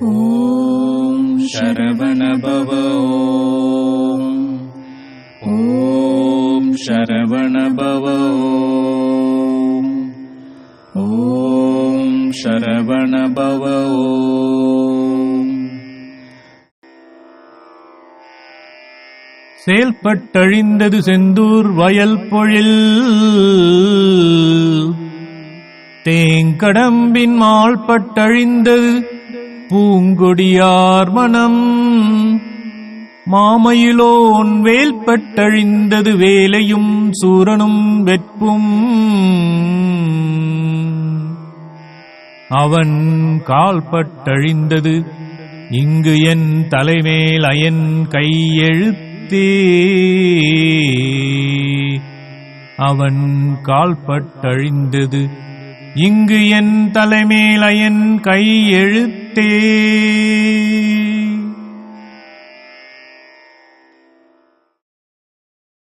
ॐ शरवणभव ॐ शरवणभव ॐ शरवणभव செயல்பட்டழிந்தது செந்தூர் வயல் பொழில் தேங்கடம்பின் மால்பட்டழிந்தது பூங்கொடியார் மனம். மாமயிலோன் வேல்பட்டழிந்தது வேலையும் சூரனும் வெற்பும் அவன் கால்பட்டழிந்தது இங்கு என் தலைமேல் அயன் கையெழுத்தே. அவன் கால்பட்டழிந்தது இங்கு என் தலைமேல் அயன் கையெழுத்து. 地。